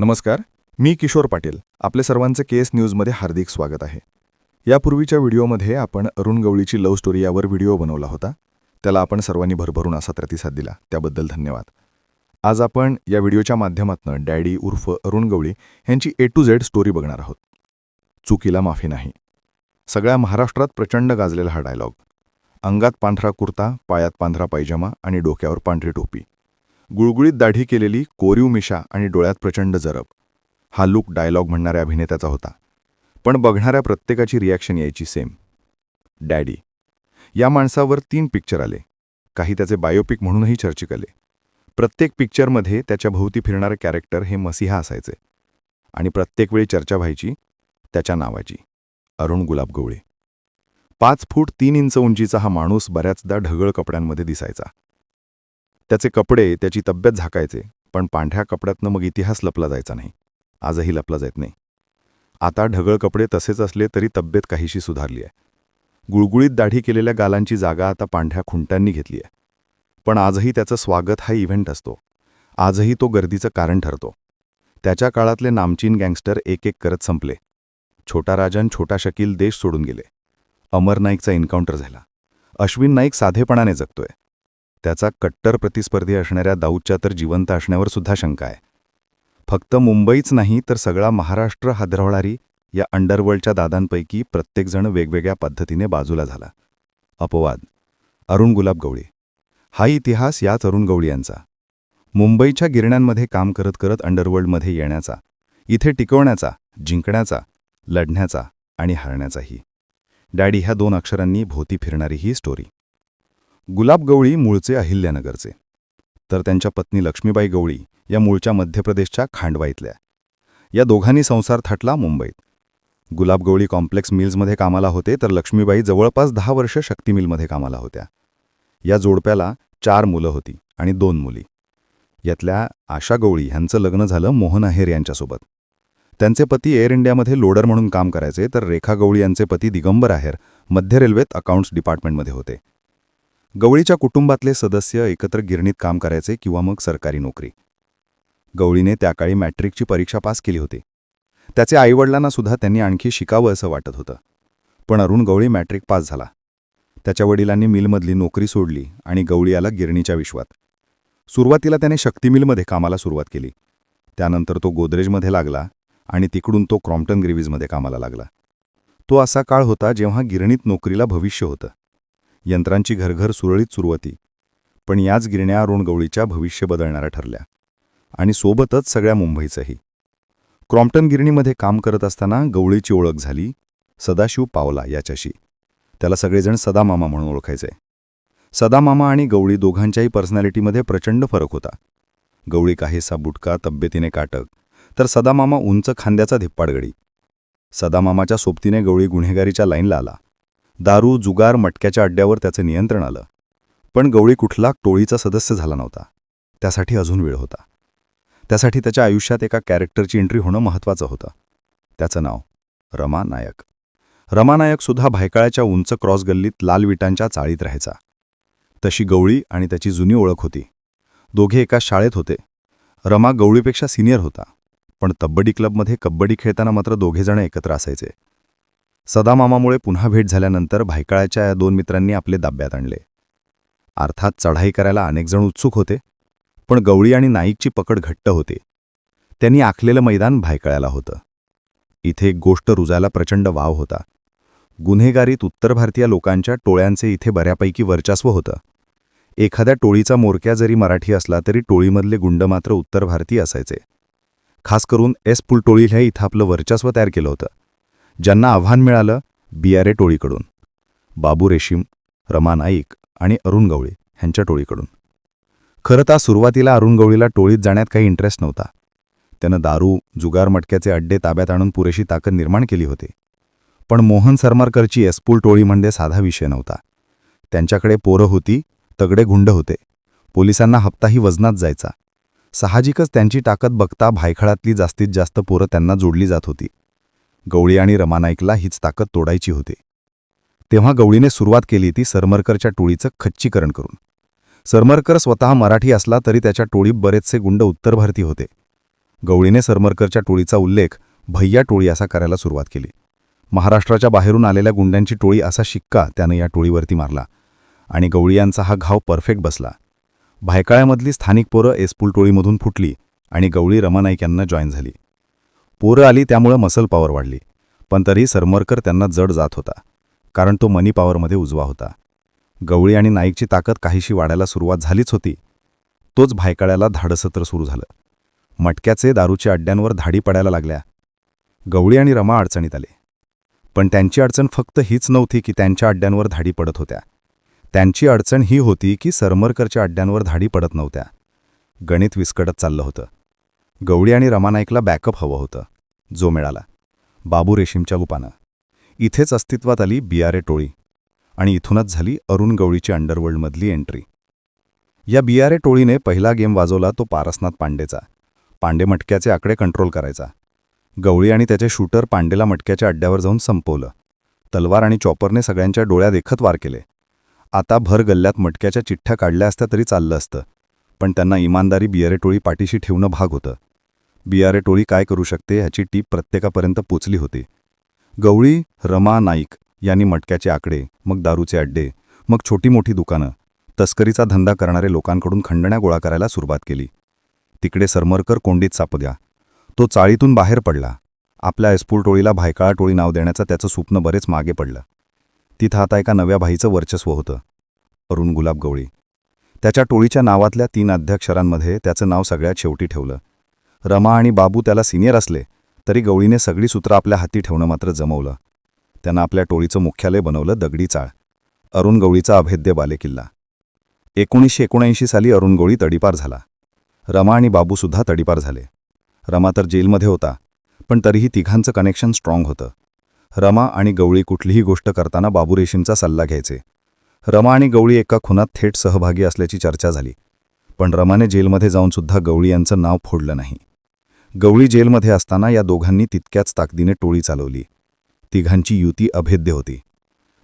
नमस्कार मी किशोर पाटील. आपले सर्वांचे के एस न्यूजमध्ये हार्दिक स्वागत आहे. यापूर्वीच्या व्हिडिओमध्ये आपण अरुण गवळीची लव्ह स्टोरी यावर व्हिडिओ बनवला होता. त्याला आपण सर्वांनी भरभरून असा प्रतिसाद दिला. त्याबद्दल धन्यवाद. आज आपण या व्हिडिओच्या माध्यमातून डॅडी उर्फ अरुण गवळी यांची ए टू झेड स्टोरी बघणार आहोत. चुकीला माफी नाही. सगळ्या महाराष्ट्रात प्रचंड गाजलेला हा डायलॉग अंगात पांढरा कुर्ता पायात पांढरा पायजमा आणि डोक्यावर पांढरी टोपी. गुळगुळीत दाढी केलेली कोरीव मिशा आणि डोळ्यात प्रचंड जरब. हा लूक डायलॉग म्हणणाऱ्या अभिनेत्याचा होता. पण बघणाऱ्या प्रत्येकाची रिॲक्शन यायची सेम. डॅडी. या माणसावर तीन पिक्चर आले. काही त्याचे बायोपिक म्हणूनही चर्चिक आले प्रत्येक पिक्चरमध्ये त्याच्या भोवती फिरणारे कॅरेक्टर हे मसिहा असायचे. आणि प्रत्येक वेळी चर्चा व्हायची त्याच्या नावाची. अरुण गुलाब गवळे पाच फूट तीन इंच उंचीचा हा माणूस बऱ्याचदा ढगळ कपड्यांमध्ये दिसायचा. त्याचे कपडे त्याची तब्येत झाकायचे. पण पांढऱ्या कपड्यातनं मग इतिहास लपला जायचा नाही. आजही लपला जात नाही. आता ढगळ कपडे तसेच असले तरी तब्येत काहीशी सुधारली आहे. गुळगुळीत दाढी केलेल्या गालांची जागा आता पांढऱ्या खुंट्यांनी घेतली आहे. पण आजही त्याचं स्वागत हा इव्हेंट असतो. आजही तो गर्दीचं कारण ठरतो. त्याच्या काळातले नामचीन गँगस्टर एक एक करत संपले. छोटा राजन छोटा शकील देश सोडून गेले. अमर नाईकचा एन्काउंटर झाला. अश्विन नाईक साधेपणाने जगतोय. त्याचा कट्टर प्रतिस्पर्धी असणाऱ्या दाऊदच्या तर जिवंत असण्यावर सुद्धा शंका आहे. फक्त मुंबईच नाही तर सगळा महाराष्ट्र हादरवणारी या अंडरवर्ल्डच्या दादांपैकी प्रत्येकजण वेगवेगळ्या पद्धतीने बाजूला झाला. अपवाद. अरुण गुलाब गवळी. हा इतिहास याच अरुण गवळी यांचा. मुंबईच्या गिरण्यांमध्ये काम करत करत अंडरवर्ल्डमध्ये येण्याचा इथे टिकवण्याचा जिंकण्याचा लढण्याचा आणि हरण्याचाही. डॅडी ह्या दोन अक्षरांनी भोवती फिरणारी ही स्टोरी गुलाब गवळी मूळचे अहिल्यानगरचे. तर त्यांच्या पत्नी लक्ष्मीबाई गवळी या मूळच्या मध्य प्रदेशच्या खांडवा इथल्या. या दोघांनी संसार थाटला मुंबईत. गुलाब गवळी कॉम्प्लेक्स मिल्समध्ये कामाला होते तर लक्ष्मीबाई जवळपास दहा वर्ष शक्ती मिलमध्ये कामाला होत्या. या जोडप्याला चार मुलं होती आणि दोन मुली. यातल्या आशा गवळी ह्यांचं लग्न झालं मोहन अहेर यांच्यासोबत. त्यांचे पती एअर इंडियामध्ये लोडर म्हणून काम करायचे तर रेखा गवळी यांचे पती दिगंबर आहेर मध्य रेल्वेत अकाउंट्स डिपार्टमेंटमध्ये होते. गवळीच्या कुटुंबातले सदस्य एकत्र गिरणीत काम करायचे किंवा मग सरकारी नोकरी. गवळीने त्या काळी मॅट्रिकची परीक्षा पास केली होती. त्याचे आईवडिलांना सुद्धा त्यांनी आणखी शिकावं असं वाटत होतं. पण अरुण गवळी मॅट्रिक पास झाला. त्याच्या वडिलांनी मिलमधली नोकरी सोडली आणि गवळी आला गिरणीच्या विश्वात. सुरुवातीला त्याने शक्ती मिलमध्ये कामाला सुरुवात केली. त्यानंतर तो गोदरेजमध्ये लागला आणि तिकडून तो क्रॉम्प्टन ग्रेव्हीजमध्ये कामाला लागला. तो असा काळ होता जेव्हा गिरणीत नोकरीला भविष्य होतं. यंत्रांची घरघर सुरळीत सुरू होती पण याच गिरण्या अरुणगवळीच्या भविष्य बदलणाऱ्या ठरल्या. आणि सोबतच सगळ्या मुंबईचंही. क्रॉम्प्टन गिरणीमध्ये काम करत असताना गवळीची ओळख झाली सदाशिव पावला याच्याशी. त्याला सगळेजण सदामामा म्हणून ओळखायचे. सदामामा आणि गवळी दोघांच्याही पर्सनॅलिटीमध्ये प्रचंड फरक होता. गवळी काहीसा बुटका तब्येतीने काटक तर सदामामा उंच खांद्याचा धिप्पाडगडी. सदामामाच्या सोबतीने गवळी गुन्हेगारीच्या लाईनला आला. दारू जुगार मटक्याच्या अड्ड्यावर त्याचं नियंत्रण आलं. पण गवळी कुठला टोळीचा सदस्य झाला नव्हता. त्यासाठी अजून वेळ होता. त्यासाठी त्याच्या आयुष्यात एका कॅरेक्टरची एंट्री होणं महत्त्वाचं होतं. त्याचं नाव रमा नायक. रमा नायकसुद्धा भायकाळ्याच्या उंच क्रॉस गल्लीत लाल विटांच्या चाळीत राहायचा. तशी गवळी आणि त्याची जुनी ओळख होती. दोघे एका शाळेत होते. रमा गवळीपेक्षा सिनियर होता. पण तब्बडी क्लबमध्ये कबड्डी खेळताना मात्र दोघेजण एकत्र असायचे. सदामामामुळे पुन्हा भेट झाल्यानंतर भायकाळाच्या या दोन मित्रांनी आपले दाब्यात आणले. अर्थात चढाई करायला अनेकजण उत्सुक होते पण गवळी आणि नाईकची पकड घट्ट होती. त्यांनी आखलेलं मैदान भायकळ्याला होतं. इथे एक गोष्ट रुजायला प्रचंड वाव होता. गुन्हेगारीत उत्तर भारतीय लोकांच्या टोळ्यांचे इथे बऱ्यापैकी वर्चस्व होतं. एखाद्या टोळीचा मोरक्या जरी मराठी असला तरी टोळीमधले गुंड मात्र उत्तर भारतीय असायचे. खास करून एस पुलटोळी ह्या इथं आपलं वर्चस्व तयार केलं होतं. ज्यांना आव्हान मिळालं बियारे टोळीकडून. बाबू रेशीम रमा नाईक आणि अरुण गवळी ह्यांच्या टोळीकडून. खरं तर सुरुवातीला अरुण गवळीला टोळीत जाण्यात काही इंटरेस्ट नव्हता. त्यानं दारू जुगार मटक्याचे अड्डे ताब्यात आणून पुरेशी ताकद निर्माण केली होती. पण मोहन सरमारकरची एसपूल टोळी म्हणजे साधा विषय नव्हता. त्यांच्याकडे पोरं होती तगडे गुंड होते. पोलिसांना हप्ताही वजनात जायचा. साहजिकच त्यांची ताकद बघता भायखळातली जास्तीत जास्त पोरं त्यांना जोडली जात होती. गवळी आणि रमानाईकला हीच ताकद तोडायची होती. तेव्हा गवळीने सुरुवात केली ती सरमरकरच्या टोळीचं खच्चीकरण करून. सरमरकर स्वतः मराठी असला तरी त्याच्या टोळीत बरेचसे गुंड उत्तर भारतीय होते. गवळीने सरमरकरच्या टोळीचा उल्लेख भैया टोळी असा करायला सुरुवात केली. महाराष्ट्राच्या बाहेरून आलेल्या गुंड्यांची टोळी असा शिक्का त्यानं या टोळीवरती मारला आणि गवळी यांचा हा घाव परफेक्ट बसला. भायकाळ्यामधली स्थानिक पोरं एसपूल टोळीमधून फुटली आणि गवळी रमानाईक यांना जॉईन झाली. पोरं आली त्यामुळं मसल पॉवर वाढली. पण तरी सरमरकर त्यांना जड जात होता कारण तो मनी पॉवरमध्ये उजवा होता. गवळी आणि नाईकची ताकद काहीशी वाढायला सुरुवात झालीच होती. तोच भायकाळ्याला धाडसत्र सुरू झालं. मटक्याचे दारूच्या अड्ड्यांवर धाडी पडायला लागल्या. गवळी आणि रमा अडचणीत आले. पण त्यांची अडचण फक्त हीच नव्हती की त्यांच्या अड्ड्यांवर धाडी पडत होत्या. त्यांची अडचण ही होती की सरमरकरच्या अड्ड्यांवर धाडी पडत नव्हत्या. गणित विस्कटत चाललं होतं. गवळी आणि रमानाईकला बॅकअप हवं होतं. जो मिळाला. बाबू रेशीमच्या गुपानं. इथेच अस्तित्वात आली बियारे टोळी. आणि इथूनच झाली अरुण गवळीची अंडरवर्ल्डमधली एंट्री. या बियारे टोळीने पहिला गेम वाजवला तो पारसनाथ पांडेचा. पांडे मटक्याचे आकडे कंट्रोल करायचा. गवळी आणि त्याचे शूटर पांडेला मटक्याच्या अड्ड्यावर जाऊन संपवलं. तलवार आणि चॉपरने सगळ्यांच्या डोळ्या देखत वार केले. आता भर गल्ल्यात मटक्याच्या चिठ्ठ्या काढल्या असत्या तरी चाललं असतं. पण त्यांना इमानदारी बियारे टोळी पाठीशी ठेवणं भाग होतं. बियारे टोळी काय करू शकते ह्याची टीप प्रत्येकापर्यंत पोचली होती. गवळी रमा नाईक यांनी मटक्याचे आकडे मग दारूचे अड्डे मग छोटी मोठी दुकानं तस्करीचा धंदा करणारे लोकांकडून खंडण्या गोळा करायला सुरुवात केली. तिकडे सरमरकर कोंडीत सापद्या तो चाळीतून बाहेर पडला. आपल्या एस्पूल टोळीला भायकाळा टोळी नाव देण्याचं त्याचं स्वप्न बरेच मागे पडलं. तिथं आता एका नव्या भाईचं वर्चस्व होतं. अरुण गुलाब गवळी. त्याच्या टोळीच्या नावातल्या तीन अध्यक्षरांमध्ये त्याचं नाव सगळ्यात शेवटी ठेवलं. रमा आणि बाबू त्याला सिनियर असले तरी गवळीने सगळी सूत्र आपल्या हाती ठेवणं मात्र जमवलं. त्यानं आपल्या टोळीचं मुख्यालय बनवलं दगडी चाळ अरुण गवळीचा अभेद्य बालेकिल्ला. एकोणीसशे एकोणऐंशी साली अरुण गवळी तडीपार झाला. रमा आणि बाबूसुद्धा तडीपार झाले. रमा तर जेलमध्ये होता पण तरीही तिघांचं कनेक्शन स्ट्रॉंग होतं. रमा आणि गवळी कुठलीही गोष्ट करताना बाबू रेशीमचा सल्ला घ्यायचे. रमा आणि गवळी एका खुनात थेट सहभागी असल्याची चर्चा झाली. पण रमाने जेलमध्ये जाऊनसुद्धा गवळी यांचं नाव फोडलं नाही. गवळी जेलमध्ये असताना या दोघांनी तितक्याच ताकदीने टोळी चालवली. तिघांची युती अभेद्य होती.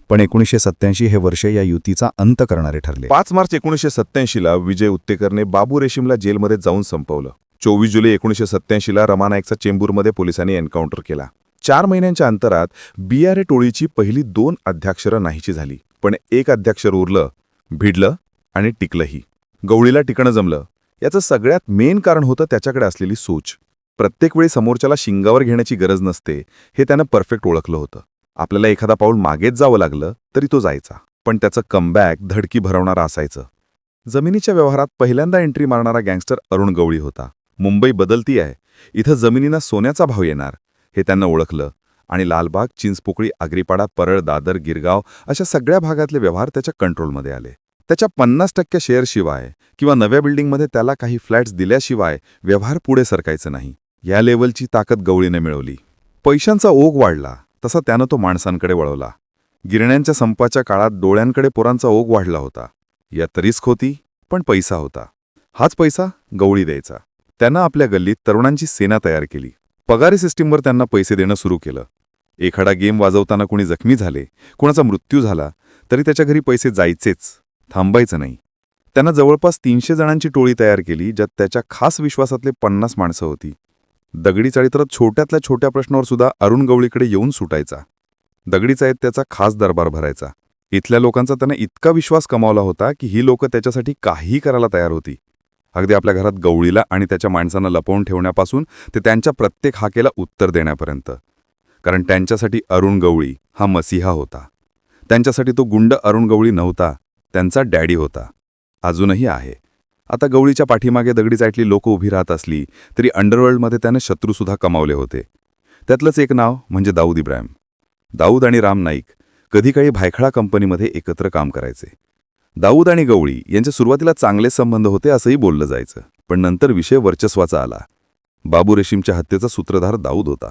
पण एकोणीसशे सत्त्याऐंशी हे वर्ष या युतीचा अंत करणारे ठरले. पाच मार्च एकोणीसशे सत्त्याऐंशीला विजय उत्तेकरने बाबू रेशीमला जेलमध्ये जाऊन संपवलं. चोवीस जुलै एकोणीसशे सत्त्याऐंशीला रमानायकचा चेंबूरमध्ये पोलिसांनी एन्काउंटर केला. चार महिन्यांच्या अंतरात बियारे टोळीची पहिली दोन अध्याक्षरं नाहीची झाली. पण एक अध्याक्षर उरलं भिडलं आणि टिकलंही. गवळीला टिकणं जमलं. याचं सगळ्यात मेन कारण होतं त्याच्याकडे असलेली सोच. प्रत्येक वेळी समोरच्याला शिंगावर घेण्याची गरज नसते हे त्यानं परफेक्ट ओळखलं होतं. आपल्याला एखादा पाऊल मागेच जावं लागलं तरी तो जायचा. पण त्याचं कमबॅक धडकी भरवणारं असायचं. जमिनीच्या व्यवहारात पहिल्यांदा एंट्री मारणारा गँगस्टर अरुण गवळी होता. मुंबई बदलती आहे. इथं जमिनींना सोन्याचा भाव येणार हे त्यांना ओळखलं. आणि लालबाग चिंचपोकळी आग्रीपाडा परळ दादर गिरगाव अशा सगळ्या भागातले व्यवहार त्याच्या कंट्रोलमध्ये आले. त्याच्या पन्नास टक्के शेअरशिवाय किंवा नव्या बिल्डिंगमध्ये त्याला काही फ्लॅट्स दिल्याशिवाय व्यवहार पुढे सरकायचं नाही. या लेवलची ताकद गवळीने मिळवली. पैशांचा ओघ वाढला तसा त्यानं तो माणसांकडे वळवला. गिरण्यांच्या संपाच्या काळात डोळ्यांकडे पोरांचा ओघ वाढला होता. यात रिस्क होती पण पैसा होता. हाच पैसा गवळी द्यायचा. त्यानं आपल्या गल्लीत तरुणांची सेना तयार केली. पगारी सिस्टीमवर त्यांना पैसे देणं सुरू केलं. एखादा गेम वाजवताना कुणी जखमी झाले कुणाचा मृत्यू झाला तरी त्याच्या घरी पैसे जायचेच. थांबायचं नाही. त्यानं जवळपास तीनशे जणांची टोळी तयार केली ज्यात त्याच्या खास विश्वासातले पन्नास माणसं होती. दगडी चाळीतरत छोट्यातल्या छोट्या प्रश्नावर सुद्धा अरुण गवळीकडे येऊन सुटायचा. दगडी चाळीत त्याचा खास दरबार भरायचा. इथल्या लोकांचा त्यानं इतका विश्वास कमावला होता की ही लोकं त्याच्यासाठी काहीही करायला तयार होती. अगदी आपल्या घरात गवळीला आणि त्याच्या माणसांना लपवून ठेवण्यापासून ते त्यांच्या प्रत्येक हाकेला उत्तर देण्यापर्यंत. कारण त्यांच्यासाठी अरुण गवळी हा मसीहा होता. त्यांच्यासाठी तो गुंड अरुण गवळी नव्हता. त्यांचा डॅडी होता. अजूनही आहे. आता गवळीच्या पाठीमागे दगडी चाटली लोक उभी राहत असली तरी अंडरवर्ल्डमध्ये त्याने शत्रूसुद्धा कमावले होते. त्यातलंच एक नाव म्हणजे दाऊद इब्राहिम. दाऊद आणि राम नाईक कधी काही भायखळा कंपनीमध्ये एकत्र काम करायचे. दाऊद आणि गवळी यांच्या सुरुवातीला चांगले संबंध होते असंही बोललं जायचं पण नंतर विषय वर्चस्वाचा आला. बाबू रेशीमच्या हत्येचा सूत्रधार दाऊद होता.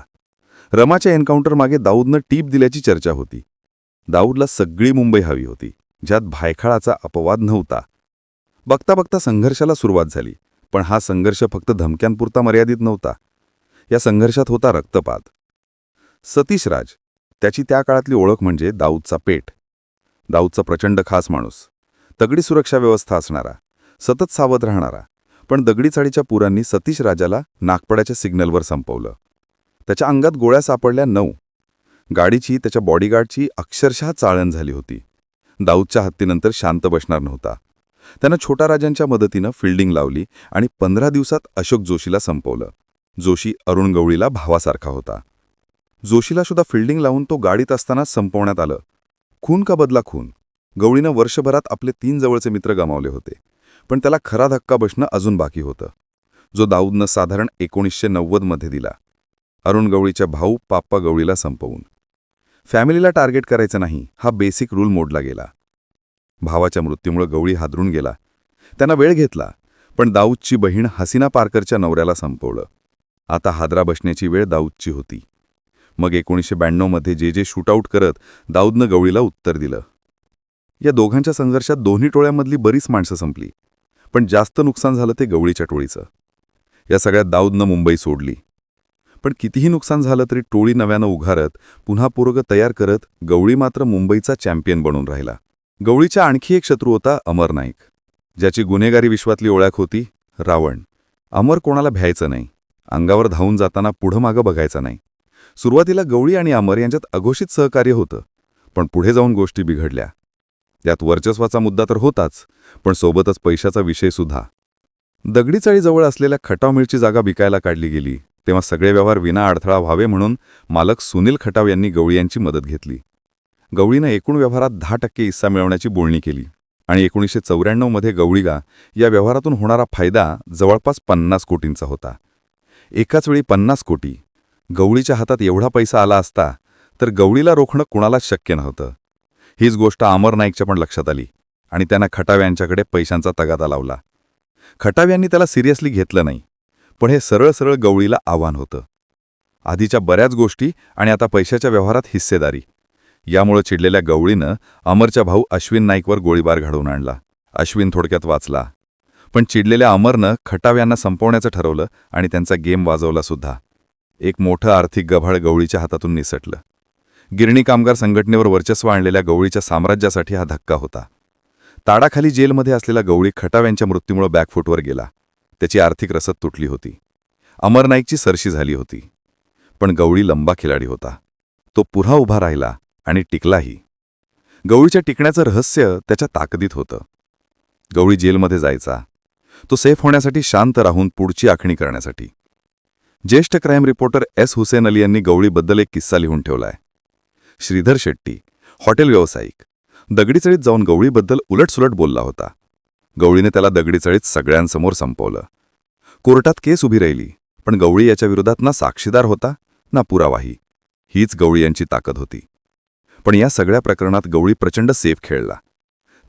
रमाच्या एन्काउंटरमागे दाऊदनं टीप दिल्याची चर्चा होती. दाऊदला सगळी मुंबई हवी होती. ज्यात भायखळाचा अपवाद नव्हता. बघता बघता संघर्षाला सुरुवात झाली पण हा संघर्ष फक्त धमक्यांपुरता मर्यादित नव्हता. या संघर्षात होता रक्तपात. सतीश राज त्याची त्या काळातली ओळख म्हणजे दाऊदचा पेठ. दाऊदचा प्रचंड खास माणूस. तगडी सुरक्षा व्यवस्था असणारा सतत सावध राहणारा पण दगडी चाळीच्या पुरांनी सतीश राजाला नागपड्याच्या सिग्नलवर संपवलं. त्याच्या अंगात गोळ्या सापडल्या नऊ. गाडीची त्याच्या बॉडीगार्डची अक्षरशः चाळण झाली होती. दाऊदच्या हत्तीनंतर शांत बसणार नव्हता. त्यानं छोटा राजांच्या मदतीनं फिल्डिंग लावली आणि पंधरा दिवसात अशोक जोशीला संपवलं. जोशी अरुण गवळीला भावासारखा होता. जोशीला सुद्धा फिल्डिंग लावून तो गाडीत असताना संपवण्यात आलं. खून का बदला खून? गवळीनं वर्षभरात आपले तीन जवळचे मित्र गमावले होते. पण त्याला खरा धक्का बसणं अजून बाकी होतं. जो दाऊदनं साधारण एकोणीसशे नव्वदमध्ये दिला. अरुण गवळीच्या भाऊ पाप्पा गवळीला संपवून. फॅमिलीला टार्गेट करायचं नाही हा बेसिक रूल मोडला गेला. भावाच्या मृत्यूमुळे गवळी हादरून गेला. त्यांना वेळ घेतला पण दाऊदची बहीण हसीना पारकरच्या नवऱ्याला संपवलं. आता हादरा बसण्याची वेळ दाऊदची होती. मग एकोणीसशे ब्याण्णवमध्ये जे जे शूटआऊट करत दाऊदनं गवळीला उत्तर दिलं. या दोघांच्या संघर्षात दोन्ही टोळ्यांमधली बरीच माणसं संपली पण जास्त नुकसान झालं ते गवळीच्या टोळीचं. या सगळ्यात दाऊदनं मुंबई सोडली. पण कितीही नुकसान झालं तरी टोळी नव्यानं उघारत पुन्हा पूर्ग तयार करत गवळी मात्र मुंबईचा चॅम्पियन बनून राहिला. गवळीचा आणखी एक शत्रू होता अमर नाईक. ज्याची गुन्हेगारी विश्वातली ओळख होती रावण. अमर कोणाला भ्यायचं नाही. अंगावर धावून जाताना पुढं मागं बघायचं नाही. सुरुवातीला गवळी आणि अमर यांच्यात अघोषित सहकार्य होतं पण पुढे जाऊन गोष्टी बिघडल्या. त्यात वर्चस्वाचा मुद्दा तर होताच पण सोबतच पैशाचा विषयसुद्धा दगडी चाळीजवळ असलेल्या खटाव मिळची जागा विकायला काढली गेली. तेव्हा सगळे व्यवहार विना अडथळा व्हावे म्हणून मालक सुनील खटाव यांनी गवळी यांची मदत घेतली. गवळीनं एकूण व्यवहारात दहा टक्के हिस्सा मिळवण्याची बोलणी केली आणि एकोणीसशे चौऱ्याण्णवमध्ये गवळीगा या व्यवहारातून होणारा फायदा जवळपास पन्नास कोटींचा होता. एकाच वेळी पन्नास कोटी. गवळीच्या हातात एवढा पैसा आला असता तर गवळीला रोखणं कुणालाच शक्य नव्हतं. हीच गोष्ट अमर नाईकच्या पण लक्षात आली आणि त्यांना खटाव यांच्याकडे पैशांचा तगादा लावला. खटाव यांनी त्याला सिरियसली घेतलं नाही. पण हे सरळ सरळ गवळीला आव्हान होतं. आधीच्या बऱ्याच गोष्टी आणि आता पैशाच्या व्यवहारात हिस्सेदारी. यामुळे चिडलेल्या गवळीनं अमरच्या भाऊ अश्विन नाईकवर गोळीबार घडवून आणला. अश्विन थोडक्यात वाचला. पण चिडलेल्या अमरनं खटाव यांना संपवण्याचं ठरवलं आणि त्यांचा गेम वाजवला सुद्धा. एक मोठं आर्थिक गभाळ गवळीच्या हातातून निसटलं. गिरणी कामगार संघटनेवर वर्चस्व आणलेल्या गवळीच्या साम्राज्यासाठी हा धक्का होता. ताडाखाली जेलमध्ये असलेला गवळी खटाव यांच्या मृत्यूमुळे बॅकफूटवर गेला. त्याची आर्थिक रसद तुटली होती. अमर नाईकची सरशी झाली होती. पण गवळी लंबा खिलाडी होता. तो पुन्हा उभा राहिला आणि टिकलाही. गवळीच्या टिकण्याचं रहस्य त्याच्या ताकदीत होतं. गवळी जेलमध्ये जायचा. तो सेफ होण्यासाठी शांत राहून पुढची आखणी करण्यासाठी. ज्येष्ठ crime reporter S Hussain Ali यांनी गवळीबद्दल एक किस्सा लिहून ठेवलाय. श्रीधर शेट्टी हॉटेल व्यावसायिक. दगडीचळीत जाऊन गवळीबद्दल उलटसुलट बोलला होता. गवळीने त्याला दगडीचळीत सगळ्यांसमोर संपवलं. कोर्टात केस उभी राहिली पण गवळी याच्या विरोधात ना साक्षीदार होता ना पुरावाही. हीच गवळी यांची ताकद होती. पण या सगळ्या प्रकरणात गवळी प्रचंड सेफ खेळला.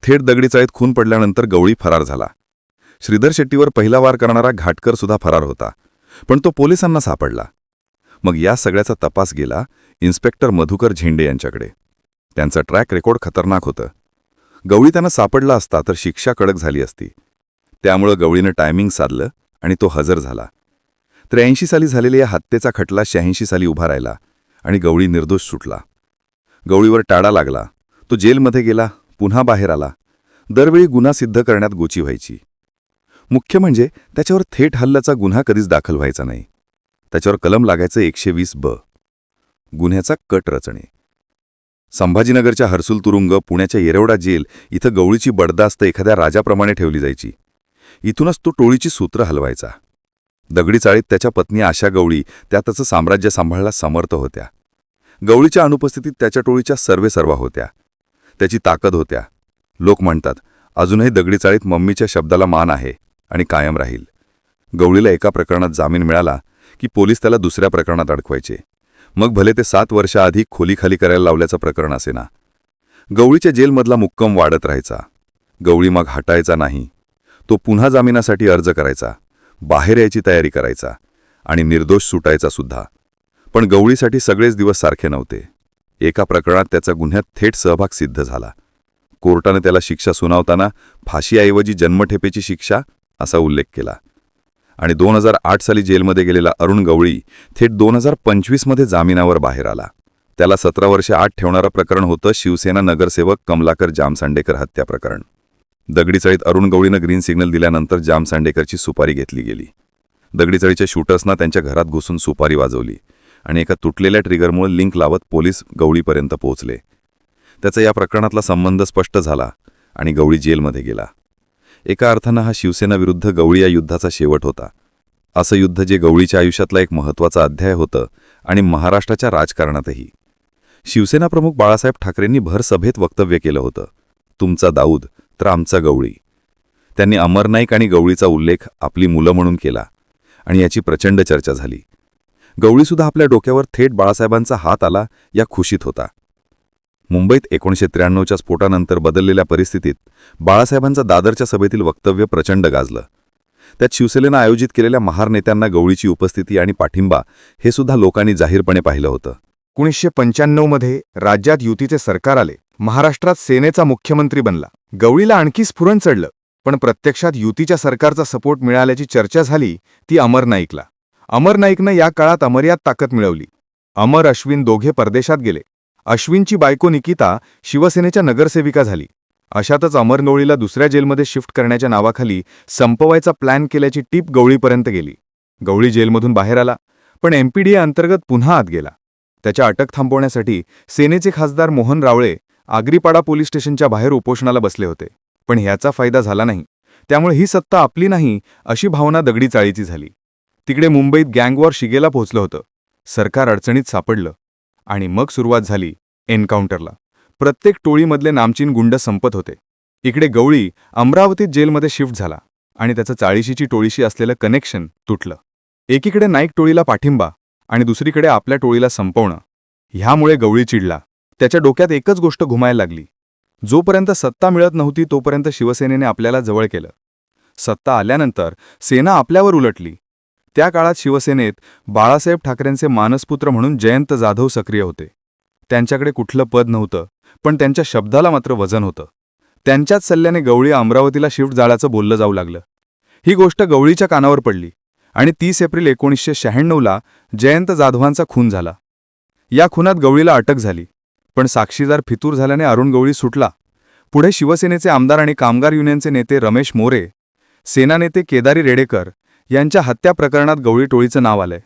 थेट दगडीचाळीत खून पडल्यानंतर गवळी फरार झाला. श्रीधर शेट्टीवर पहिला वार करणारा घाटकर सुद्धा फरार होता पण तो पोलिसांना सापडला. मग या सगळ्याचा तपास गेला इन्स्पेक्टर मधुकर झेंडे यांच्याकडे. त्यांचं ट्रॅक रेकॉर्ड खतरनाक होतं. गवळी त्यांना सापडला असता तर शिक्षा कडक झाली असती. त्यामुळं गवळीनं टायमिंग साधलं आणि तो हजर झाला. त्र्याऐंशी साली झालेल्या या हत्येचा खटला शहाऐंशी साली उभा राहिला आणि गवळी निर्दोष सुटला. गवळीवर टाळा लागला. तो जेलमध्ये गेला पुन्हा बाहेर आला. दरवेळी गुन्हा सिद्ध करण्यात गोची व्हायची. मुख्य म्हणजे त्याच्यावर थेट हल्ल्याचा गुन्हा कधीच दाखल व्हायचा नाही. त्याच्यावर कलम लागायचं एकशे वीस ब. गुन्ह्याचा कट रचणे. संभाजीनगरच्या हर्सुल तुरुंग पुण्याच्या येरवडा जेल इथं गवळीची बडदास्त एखाद्या राजाप्रमाणे ठेवली जायची. इथूनच तो टोळीची सूत्र हलवायचा. दगडी चाळीत त्याच्या पत्नी आशा गवळी त्या त्याचं साम्राज्य सांभाळला समर्थ होत्या. गवळीच्या अनुपस्थितीत त्याच्या टोळीच्या सर्वे सर्वा होत्या. त्याची ताकद होत्या. लोक म्हणतात अजूनही दगडी चाळीत मम्मीच्या शब्दाला मान आहे आणि कायम राहील. गवळीला एका प्रकरणात जामीन मिळाला की पोलीस त्याला दुसऱ्या प्रकरणात अडकवायचे. मग भले ते सात वर्षाआधी खोलीखाली करायला लावल्याचं प्रकरण असेना. गवळीच्या जेलमधला मुक्कम वाढत राहायचा. गवळी मग हटायचा नाही. तो पुन्हा जामिनासाठी अर्ज करायचा. बाहेर यायची तयारी करायचा. आणि निर्दोष सुटायचा सुद्धा. पण गवळीसाठी सगळेच दिवस सारखे नव्हते. एका प्रकरणात त्याचा गुन्ह्यात थेट सहभाग सिद्ध झाला. कोर्टाने त्याला शिक्षा सुनावताना फाशीऐवजी जन्मठेपेची शिक्षा असा उल्लेख केला. आणि दोन हजार आठ साली जेलमध्ये गेलेला अरुण गवळी थेट दोन हजार पंचवीसमध्ये जामिनावर बाहेर आला. त्याला सतरा वर्षे आठ ठेवणारं प्रकरण होतं शिवसेना नगरसेवक कमलाकर जामसांडेकर हत्या प्रकरण. दगडीचळीत अरुण गवळीनं ग्रीन सिग्नल दिल्यानंतर जामसांडेकरची सुपारी घेतली गेली. दगडीचळीच्या शूटर्सना त्यांच्या घरात घुसून सुपारी वाजवली आणि एका तुटलेल्या ट्रिगरमुळे लिंक लावत पोलीस गवळीपर्यंत पोहोचले. त्याचा या प्रकरणातला संबंध स्पष्ट झाला आणि गवळी जेलमध्ये गेला. एका अर्थानं हा शिवसेना विरुद्ध गवळी या युद्धाचा शेवट होता. असं युद्ध जे गवळीच्या आयुष्यातला एक महत्त्वाचा अध्याय होतं आणि महाराष्ट्राच्या राजकारणातही. शिवसेना प्रमुख बाळासाहेब ठाकरेंनी भर सभेत वक्तव्य केलं होतं. तुमचा दाऊद तर आमचा गवळी. त्यांनी अमर नाईक आणि गवळीचा उल्लेख आपली मुलं म्हणून केला आणि याची प्रचंड चर्चा झाली. गवळीसुद्धा आपल्या डोक्यावर थेट बाळासाहेबांचा हात आला या खुशीत होता. मुंबईत एकोणीसशे त्र्याण्णवच्या स्फोटानंतर बदललेल्या परिस्थितीत बाळासाहेबांचं दादरच्या सभेतील वक्तव्य प्रचंड गाजलं. त्यात शिवसेनेनं आयोजित केलेल्या महार नेत्यांना गवळीची उपस्थिती आणि पाठिंबा हे सुद्धा लोकांनी जाहीरपणे पाहिलं होतं. एकोणीसशे पंच्याण्णवमध्ये राज्यात युतीचे सरकार आले. महाराष्ट्रात सेनेचा मुख्यमंत्री बनला. गवळीला आणखी स्फुरण चढलं. पण प्रत्यक्षात युतीच्या सरकारचा सपोर्ट मिळाल्याची चर्चा झाली ती अमर नाईकला. अमर नाईकनं या काळात अमर्याद ताकद मिळवली. अमर अश्विन दोघे परदेशात गेले. अश्विनची बायको निकिता शिवसेनेच्या नगरसेविका झाली. अशातच अमरनोळीला दुसऱ्या जेलमध्ये शिफ्ट करण्याच्या नावाखाली संपवायचा प्लॅन केल्याची टीप गवळीपर्यंत गेली. गवळी जेलमधून बाहेर आला पण एमपीडीए अंतर्गत पुन्हा आत गेला. त्याच्या अटक थांबवण्यासाठी सेनेचे खासदार मोहन रावळे आग्रीपाडा पोलीस स्टेशनच्या बाहेर उपोषणाला बसले होते. पण ह्याचा फायदा झाला नाही. त्यामुळे ही सत्ता आपली नाही अशी भावना दगडी चाळीची झाली. तिकडे मुंबईत गँगवॉर शिगेला पोहोचलं होतं. सरकार अडचणीत सापडलं. आणि मग सुरुवात झाली एन्काउंटरला. प्रत्येक टोळीमधले नामचीन गुंड संपत होते. इकडे गवळी अमरावतीत जेलमध्ये शिफ्ट झाला आणि त्याचं चाळीशीची टोळीशी असलेलं कनेक्शन तुटलं. एकीकडे नाईक टोळीला पाठिंबा आणि दुसरीकडे आपल्या टोळीला संपवणं. ह्यामुळे गवळी चिडला. त्याच्या डोक्यात एकच गोष्ट घुमायला लागली. जोपर्यंत सत्ता मिळत नव्हती तोपर्यंत शिवसेनेने आपल्याला जवळ केलं. सत्ता आल्यानंतर सेना आपल्यावर उलटली. त्या काळात शिवसेनेत बाळासाहेब ठाकरेंचे मानसपुत्र म्हणून जयंत जाधव सक्रिय होते. त्यांच्याकडे कुठलं पद नव्हतं पण त्यांच्या शब्दाला मात्र वजन होतं. त्यांच्याच सल्ल्याने गवळी अमरावतीला शिफ्ट जाळ्याचं बोललं जाऊ लागलं. ही गोष्ट गवळीच्या कानावर पडली आणि तीस एप्रिल एकोणीसशे शहाण्णवला जयंत जाधवांचा खून झाला. या खुनात गवळीला अटक झाली पण साक्षीदार फितूर झाल्याने अरुण गवळी सुटला. पुढे शिवसेनेचे आमदार आणि कामगार युनियनचे नेते रमेश मोरे सेनानेते केदारी रेडेकर यांच्या हत्या प्रकरणात गवळी टोळीचं नाव आलंय.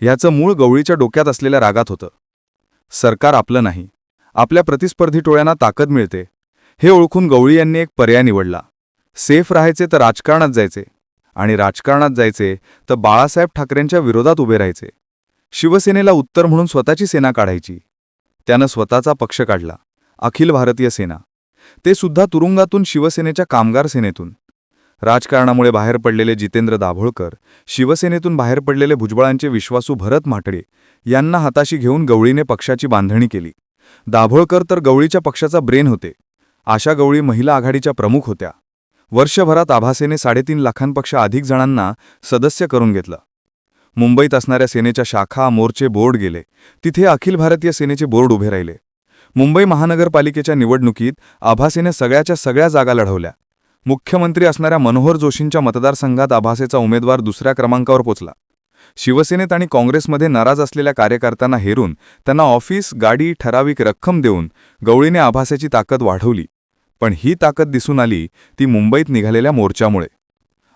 ह्याचं मूळ गवळीच्या डोक्यात असलेल्या रागात होतं. सरकार आपलं नाही. आपल्या प्रतिस्पर्धी टोळ्यांना ताकद मिळते. हे ओळखून गवळी यांनी एक पर्याय निवडला. सेफ राहायचे तर राजकारणात जायचे. आणि राजकारणात जायचे तर बाळासाहेब ठाकरेंच्या विरोधात उभे राहायचे. शिवसेनेला उत्तर म्हणून स्वतःची सेना काढायची. त्यानं स्वतःचा पक्ष काढला. अखिल भारतीय सेना. ते सुद्धा तुरुंगातून शिवसेनेच्या कामगार सेनेतून. राजकारणामुळे बाहेर पडलेले जितेंद्र दाभोळकर शिवसेनेतून बाहेर पडलेले भुजबळांचे विश्वासू भरत म्हाटडे यांना हाताशी घेऊन गवळीने पक्षाची बांधणी केली. दाभोळकर तर गवळीच्या पक्षाचा ब्रेन होते. आशा गवळी महिला आघाडीच्या प्रमुख होत्या. वर्षभरात आभासेने साडेतीन लाखांपेक्षा अधिक जणांना सदस्य करून घेतलं. मुंबईत असणाऱ्या सेनेच्या शाखा मोर्चे बोर्ड गेले. तिथे अखिल भारतीय सेनेचे बोर्ड उभे राहिले. मुंबई महानगरपालिकेच्या निवडणुकीत आभासेने सगळ्याच्या सगळ्या जागा लढवल्या. मुख्यमंत्री असणाऱ्या मनोहर जोशींच्या मतदारसंघात आभासेचा उमेदवार दुसऱ्या क्रमांकावर पोचला. शिवसेनेत आणि काँग्रेसमध्ये नाराज असलेल्या कार्यकर्त्यांना हेरून त्यांना ऑफिस गाडी ठराविक रक्कम देऊन गवळीने आभासेची ताकद वाढवली. पण ही ताकद दिसून आली ती मुंबईत निघालेल्या मोर्चामुळे.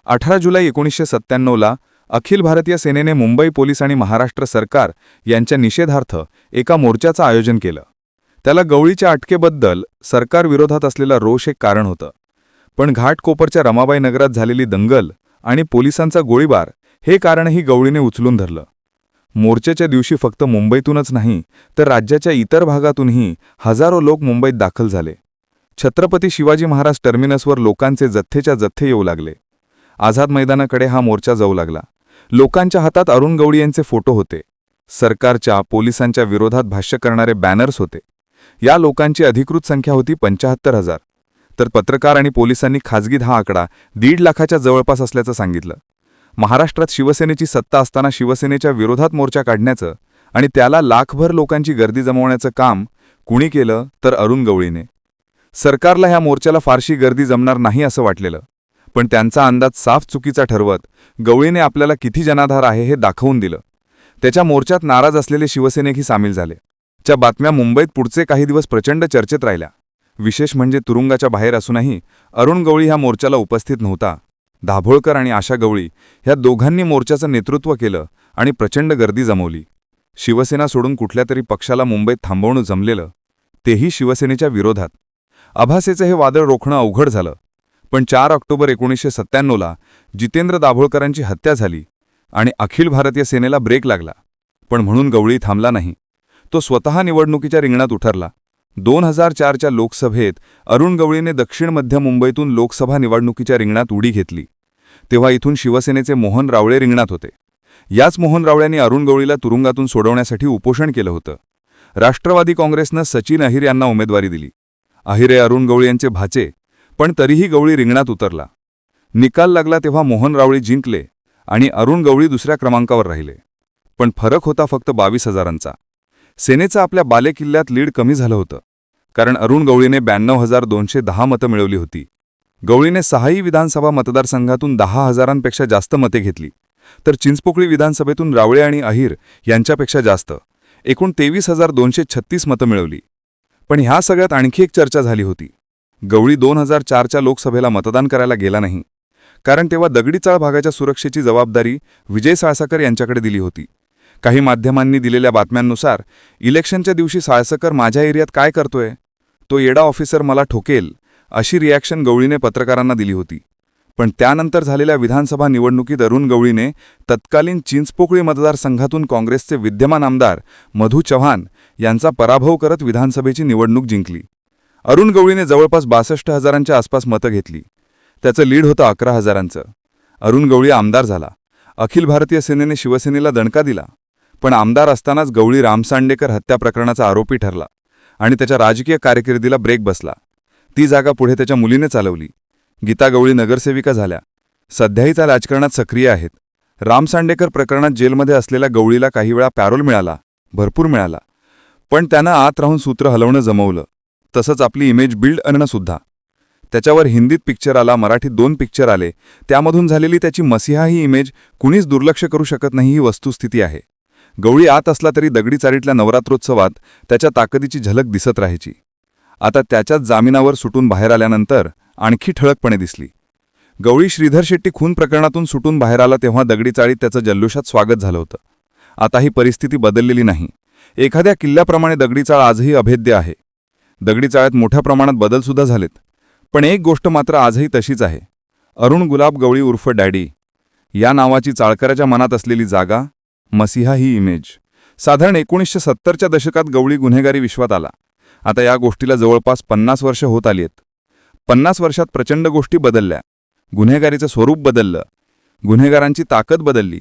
अठरा जुलै एकोणीसशे सत्त्याण्णवला अखिल भारतीय सेनेने मुंबई पोलीस आणि महाराष्ट्र सरकार यांच्या निषेधार्थ एका मोर्चाचं आयोजन केलं. त्याला गवळीच्या अटकेबद्दल सरकारविरोधात असलेला रोष एक कारण होतं. पण घाटकोपरच्या रमाबाई नगरात झालेली दंगल आणि पोलिसांचा गोळीबार हे कारणही गवळीने उचलून धरलं. मोर्चाच्या दिवशी फक्त मुंबईतूनच नाही तर राज्याच्या इतर भागातूनही हजारो लोक मुंबईत दाखल झाले. छत्रपती शिवाजी महाराज टर्मिनसवर लोकांचे जथ्थेच्या जथ्थे येऊ लागले. आझाद मैदानाकडे हा मोर्चा जाऊ लागला. लोकांच्या हातात अरुण गवळी यांचे फोटो होते. सरकारच्या पोलिसांच्या विरोधात भाष्य करणारे बॅनर्स होते. या लोकांची अधिकृत संख्या होती पंचाहत्तर हजार. तर पत्रकार आणि पोलिसांनी खाजगीत हा आकडा दीड लाखाच्या जवळपास असल्याचं सांगितलं. महाराष्ट्रात शिवसेनेची सत्ता असताना शिवसेनेच्या विरोधात मोर्चा काढण्याचं आणि त्याला लाखभर लोकांची गर्दी जमवण्याचं काम कुणी केलं तर अरुण गवळीने. सरकारला ह्या मोर्चाला फारशी गर्दी जमणार नाही असं वाटलेलं. पण त्यांचा अंदाज साफ चुकीचा ठरवत गवळीने आपल्याला किती जनाधार आहे हे दाखवून दिलं. त्याच्या मोर्चात नाराज असलेले शिवसेनेही सामील झाले. च्या बातम्या मुंबईत पुढचे काही दिवस प्रचंड चर्चेत राहिल्या. विशेष म्हणजे तुरुंगाच्या बाहेर असूनही अरुण गवळी ह्या मोर्चाला उपस्थित नव्हता. दाभोळकर आणि आशा गवळी ह्या दोघांनी मोर्चाचं नेतृत्व केलं आणि प्रचंड गर्दी जमवली. शिवसेना सोडून कुठल्या तरी पक्षाला मुंबईत थांबवणं जमलेलं तेही शिवसेनेच्या विरोधात. आभासेचं हे वादळ रोखणं अवघड झालं. पण चार ऑक्टोबर एकोणीसशे सत्त्याण्णवला जितेंद्र दाभोळकरांची हत्या झाली आणि अखिल भारतीय सेनेला ब्रेक लागला. पण म्हणून गवळी थांबला नाही. तो स्वतः निवडणुकीच्या रिंगणात उठरला दोन हजार चारच्या लोकसभेत अरुण गवळीने दक्षिण मध्य मुंबईतून लोकसभा निवडणुकीच्या रिंगणात उडी घेतली. तेव्हा इथून शिवसेनेचे मोहन रावळे रिंगणात होते. याच मोहन रावळ्यांनी अरुण गवळीला तुरुंगातून सोडवण्यासाठी उपोषण केलं होतं. राष्ट्रवादी काँग्रेसनं सचिन अहिर यांना उमेदवारी दिली. अहिरे अरुण गवळी यांचे भाचे पण तरीही गवळी रिंगणात उतरला. निकाल लागला तेव्हा मोहन रावळी जिंकले आणि अरुण गवळी दुसऱ्या क्रमांकावर राहिले. पण फरक होता फक्त बावीस हजारांचा. सेनेचं आपल्या बालेकिल्ल्यात लीड कमी झालं होतं. कारण अरुण गवळीने ब्याण्णव हजार दोनशे दहा मतं मिळवली होती. गवळीने सहाही विधानसभा मतदारसंघातून दहा हजारांपेक्षा जास्त मते घेतली. तर चिंचपोकळी विधानसभेतून रावळे आणि अहिर यांच्यापेक्षा जास्त. एकूण तेवीस हजार दोनशे छत्तीस मतं मिळवली. पण ह्या सगळ्यात आणखी एक चर्चा झाली होती. गवळी दोन हजार चारच्या लोकसभेला मतदान करायला गेला नाही. कारण तेव्हा दगडी चाळ भागाच्या सुरक्षेची जबाबदारी विजय साळसाकर यांच्याकडे दिली होती. काही माध्यमांनी दिलेल्या बातम्यांनुसार इलेक्शनच्या दिवशी साळसकर माझ्या एरियात काय करतोय? तो येडा ऑफिसर मला ठोकेल अशी रिॲक्शन गवळीने पत्रकारांना दिली होती. पण त्यानंतर झालेल्या विधानसभा निवडणुकीत अरुण गवळीने तत्कालीन चिंचपोकळी मतदारसंघातून काँग्रेसचे विद्यमान आमदार मधू चव्हाण यांचा पराभव करत विधानसभेची निवडणूक जिंकली. अरुण गवळीने जवळपास बासष्ट हजारांच्या आसपास मतं घेतली. त्याचं लीड होतं अकरा हजारांचं. अरुण गवळी आमदार झाला. अखिल भारतीय सेनेने शिवसेनेला दणका दिला. पण आमदार असतानाच गवळी रामसांडेकर हत्या प्रकरणाचा आरोपी ठरला आणि त्याच्या राजकीय कारकिर्दीला ब्रेक बसला. ती जागा पुढे त्याच्या मुलीने चालवली. गीता गवळी नगरसेविका झाल्या. सध्याही त्या राजकारणात सक्रिय आहेत. रामसांडेकर प्रकरणात जेलमध्ये असलेल्या गवळीला काही वेळा पॅरोल मिळाला भरपूर मिळाला. पण त्यानं आत राहून सूत्र हलवणं जमवलं. तसंच आपली इमेज बिल्ड आणणंसुद्धा त्याच्यावर हिंदीत पिक्चर आला मराठीत दोन पिक्चर आले. त्यामधून झालेली त्याची मसिहा ही इमेज कुणीच दुर्लक्ष करू शकत नाही ही वस्तुस्थिती आहे. गवळी आत असला तरी दगडी चाळीतल्या नवरात्रोत्सवात त्याच्या ताकदीची झलक दिसत राहायची. आता त्याच्याच जामिनावर सुटून बाहेर आल्यानंतर आणखी ठळकपणे दिसली. गवळी श्रीधर शेट्टी खून प्रकरणातून सुटून बाहेर आला तेव्हा दगडी चाळीत त्याचं जल्लोषात स्वागत झालं होतं. आता ही परिस्थिती बदललेली नाही. एखाद्या किल्ल्याप्रमाणे दगडी चाळ आजही अभेद्य आहे. दगडी चाळ्यात मोठ्या प्रमाणात बदलसुद्धा झालेत. पण एक गोष्ट मात्र आजही तशीच आहे. अरुण गुलाब गवळी उर्फ डॅडी या नावाची चाळकऱ्याच्या मनात असलेली जागा मसिहा ही इमेज साधारण एकोणीसशे सत्तरच्या दशकात गवळी गुन्हेगारी विश्वात आला. आता या गोष्टीला जवळपास पन्नास वर्ष होत आली आहेत पन्नास वर्षात प्रचंड गोष्टी बदलल्या. गुन्हेगारीचं स्वरूप बदललं. गुन्हेगारांची ताकद बदलली.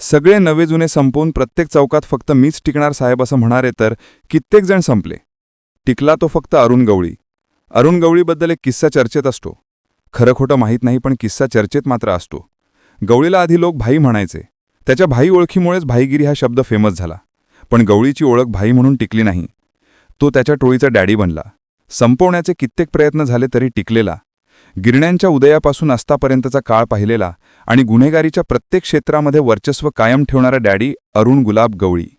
सगळे नवे जुने संपवून प्रत्येक चौकात फक्त मीच टिकणार साहेब असं म्हणारे तर कित्येकजण संपले. टिकला तो फक्त अरुण गवळी. अरुण गवळीबद्दल एक किस्सा चर्चेत असतो. खरं खोटं माहीत नाही पण किस्सा चर्चेत मात्र असतो. गवळीला आधी लोक भाई म्हणायचे. त्याच्या भाई ओळखीमुळेच भाईगिरी हा शब्द फेमस झाला. पण गवळीची ओळख भाई म्हणून टिकली नाही. तो त्याच्या टोळीचा डॅडी बनला. संपवण्याचे कित्येक प्रयत्न झाले तरी टिकलेला. गिरण्यांच्या उदयापासून आस्तापर्यंतचा काळ पाहिलेला आणि गुन्हेगारीच्या प्रत्येक क्षेत्रामध्ये वर्चस्व कायम ठेवणारा डॅडी अरुण गुलाब गवळी.